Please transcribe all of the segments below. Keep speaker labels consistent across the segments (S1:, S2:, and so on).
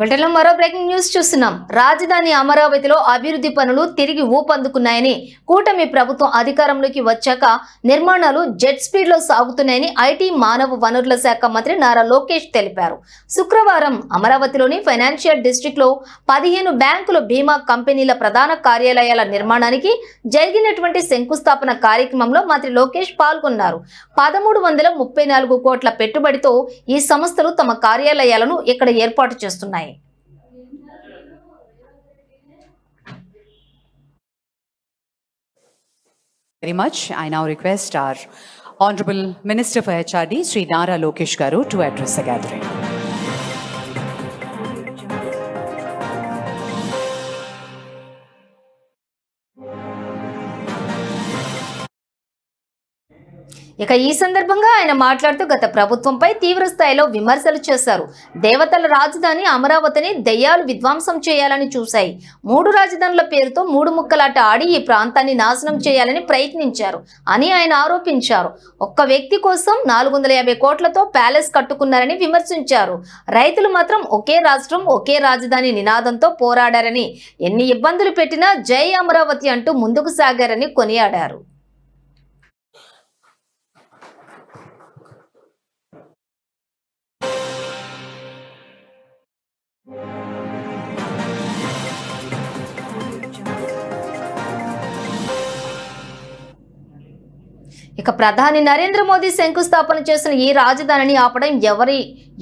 S1: బ్రిటన్లో మరో breaking news చూస్తున్నాం. రాజధాని అమరావతిలో అభివృద్ధి పనులు తిరిగి ఊపందుకున్నాయని కూటమి ప్రభుత్వం అధికారంలోకి వచ్చాక నిర్మాణాలు జెట్ స్పీడ్లో సాగుతున్నాయని ఐటీ మానవ వనరుల శాఖ మంత్రి నారా లోకేష్ తెలిపారు. శుక్రవారం అమరావతిలోని ఫైనాన్షియల్ డిస్టిక్లో లో పదిహేను బ్యాంకుల బీమా కంపెనీల ప్రధాన కార్యాలయాల నిర్మాణానికి జరిగినటువంటి శంకుస్థాపన కార్యక్రమంలో మంత్రి లోకేష్ పాల్గొన్నారు. పదమూడు వందల ముప్పై నాలుగు కోట్ల పెట్టుబడితో ఈ సంస్థలు తమ కార్యాలయాలను ఇక్కడ ఏర్పాటు చేస్తున్నాయి.
S2: Very much. I now request our Honorable Minister for HRD, Sri Nara Lokesh Garu, to address the gathering.
S1: ఇక ఈ సందర్భంగా ఆయన మాట్లాడుతూ గత ప్రభుత్వంపై తీవ్ర స్థాయిలో విమర్శలు చేశారు. దేవతల రాజధాని అమరావతిని దెయ్యాలు విధ్వంసం చేయాలని చూశాయి. మూడు రాజధానుల పేరుతో మూడు ముక్కలాట ఆడి ఈ ప్రాంతాన్ని నాశనం చేయాలని ప్రయత్నించారు అని ఆయన ఆరోపించారు. ఒక్క వ్యక్తి కోసం నాలుగు వందల యాభై కోట్లతో ప్యాలెస్ కట్టుకున్నారని విమర్శించారు. రైతులు మాత్రం ఒకే రాష్ట్రం ఒకే రాజధాని నినాదంతో పోరాడారని ఎన్ని ఇబ్బందులు పెట్టినా జై అమరావతి అంటూ ముందుకు సాగారని కొనియాడారు. ఇక ప్రధాని నరేంద్ర మోదీ శంకుస్థాపన చేసిన ఈ రాజధానిని ఆపడం ఎవరి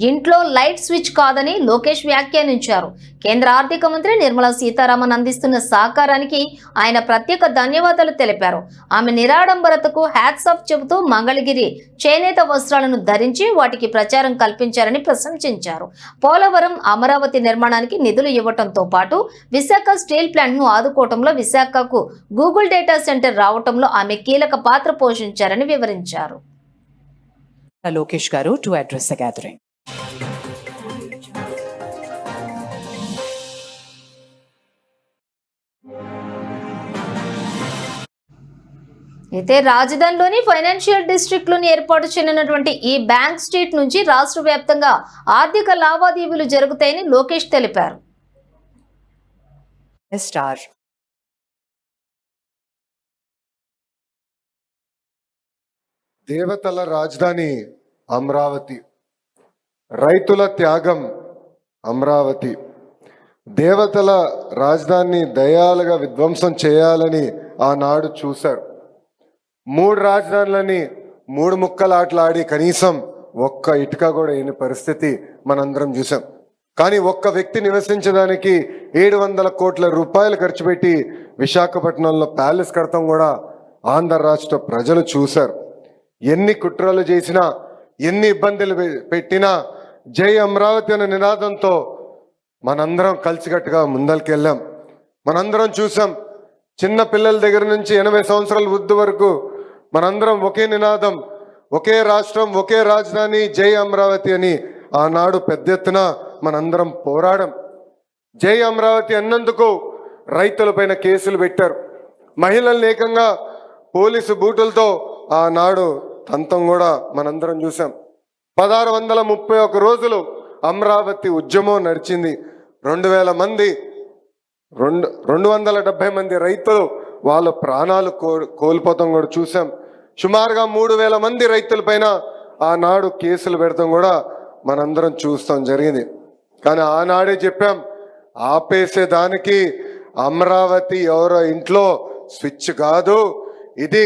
S1: ఇంట్లో లైట్ స్విచ్ కాదని లోకేష్ వ్యాఖ్యానించారు. కేంద్ర ఆర్థిక మంత్రి నిర్మలా సీతారామన్ అందిస్తున్న సహకారానికి ఆయన ప్రత్యేక ధన్యవాదాలు తెలిపారు. ఆమె నిరాడంబరతకు హ్యాట్స్ ఆఫ్ చెబుతూ మంగళగిరి చేనేత వస్త్రాలను ధరించి వాటికి ప్రచారం కల్పించారని ప్రశంసించారు. పోలవరం అమరావతి నిర్మాణానికి నిధులు ఇవ్వటంతో పాటు విశాఖ స్టీల్ ప్లాంట్ను ఆదుకోవటంలో విశాఖకు గూగుల్ డేటా సెంటర్ రావటంలో ఆమె కీలక పాత్ర పోషించారని వివరించారు.
S2: లోకేష్ గారు టు అడ్రస్ address
S1: అయితే రాజధానిలోని ఫైనాన్షియల్ డిస్ట్రిక్ట్లోని ఏర్పాటు చేయనున్నటువంటి ఈ బ్యాంక్ స్ట్రీట్ నుంచి రాష్ట్ర వ్యాప్తంగా ఆర్థిక లావాదేవీలు జరుగుతాయని లోకేష్ తెలిపారు.
S3: దేవతల రాజధాని అమరావతి. రైతుల త్యాగం అమరావతి. దేవతల రాజధానిని దయాలుగా విధ్వంసం చేయాలని ఆనాడు చూశారు మూడు రాజధానులని మూడు ముక్కలాటలాడి కనీసం ఒక్క ఇటుక కూడా అయిన పరిస్థితి మనందరం చూసాం. కానీ ఒక్క వ్యక్తి నివసించడానికి ఏడు వందల కోట్ల రూపాయలు ఖర్చు పెట్టి విశాఖపట్నంలో ప్యాలెస్ కడతాం కూడా ఆంధ్ర రాష్ట్ర ప్రజలు చూశారు. ఎన్ని కుట్రలు చేసినా ఎన్ని ఇబ్బందులు పె- పెట్టినా జై అమరావతి అనే నినాదంతో మనందరం కలిసికట్టుగా ముందరికెళ్ళాం. మనందరం చూసాం చిన్న పిల్లల దగ్గర నుంచి ఎనభై సంవత్సరాల వృద్ధి వరకు మనందరం ఒకే నినాదం ఒకే రాష్ట్రం ఒకే రాజధాని జై అమరావతి అని ఆనాడు పెద్ద ఎత్తున మనందరం పోరాడం. జై అమరావతి అన్నందుకు రైతులపైన కేసులు పెట్టారు. మహిళలు ఏకంగా పోలీసు బూటులతో ఆనాడు తంతం కూడా మనందరం చూసాం పదహారు వందల ముప్పై ఒక రోజులు అమరావతి ఉద్యమం నడిచింది. రెండు వేల మంది రెండు రెండు వందల డెబ్బై మంది రైతులు వాళ్ళ ప్రాణాలు కో కోల్పోతాం కూడా చూసాం. సుమారుగా మూడు వేల మంది రైతులపైన ఆనాడు కేసులు పెడతాం కూడా మనందరం చూస్తాం జరిగింది. కానీ ఆనాడే చెప్పాం ఆపేసే దానికి అమరావతి ఎవరో ఇంట్లో స్విచ్ కాదు. ఇది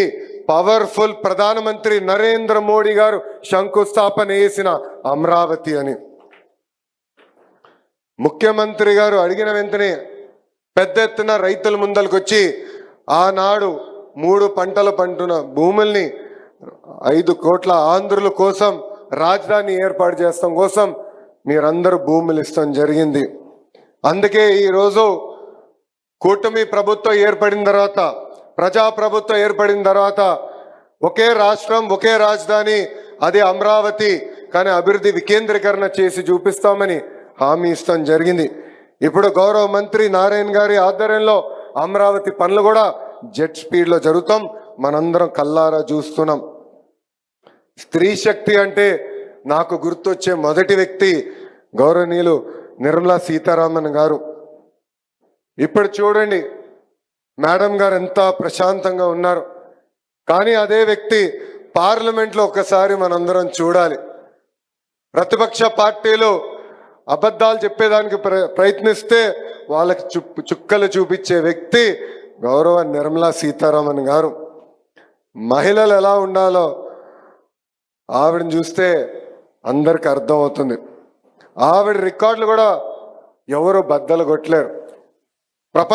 S3: పవర్ఫుల్ ప్రధానమంత్రి నరేంద్ర మోడీ గారు శంకుస్థాపన వేసిన అమరావతి అని. ముఖ్యమంత్రి గారు అడిగిన వెంటనే పెద్ద ఎత్తున రైతుల ముందలకు వచ్చి ఆనాడు మూడు పంటలు పంటున్న భూముల్ని ఐదు కోట్ల ఆంధ్రుల కోసం రాజధాని ఏర్పాటు చేస్తాం కోసం మీరందరూ భూములు ఇస్తాం జరిగింది. అందుకే ఈరోజు కూటమి ప్రభుత్వం ఏర్పడిన తర్వాత ప్రజా ప్రభుత్వం ఏర్పడిన తర్వాత ఒకే రాష్ట్రం ఒకే రాజధాని అది అమరావతి కానీ అభివృద్ధి వికేంద్రీకరణ చేసి చూపిస్తామని హామీ ఇస్తాం జరిగింది. ఇప్పుడు గౌరవ మంత్రి నారాయణ గారి ఆధ్వర్యంలో అమరావతి పనులు కూడా జెట్ స్పీడ్లో జరుగుతాం. మనందరం కల్లారా చూస్తున్నాం. స్త్రీ శక్తి అంటే నాకు గుర్తొచ్చే మొదటి వ్యక్తి గౌరవనీయులు నిర్మలా సీతారామన్ గారు. ఇప్పుడు చూడండి మేడం గారు ఎంత ప్రశాంతంగా ఉన్నారు. కానీ అదే వ్యక్తి పార్లమెంట్లో ఒకసారి మనందరం చూడాలి. ప్రతిపక్ష పార్టీలో అబద్ధాలు చెప్పేదానికి ప్ర ప్రయత్నిస్తే వాళ్ళకి చుక్కలు చూపించే వ్యక్తి గౌరవ నిర్మలా సీతారామన్ గారు. మహిళలు ఎలా ఉండాలో ఆవిడని చూస్తే అందరికి అర్థం అవుతుంది ఆవిడ రికార్డులు కూడా ఎవరు బద్దలు కొట్టలేరు.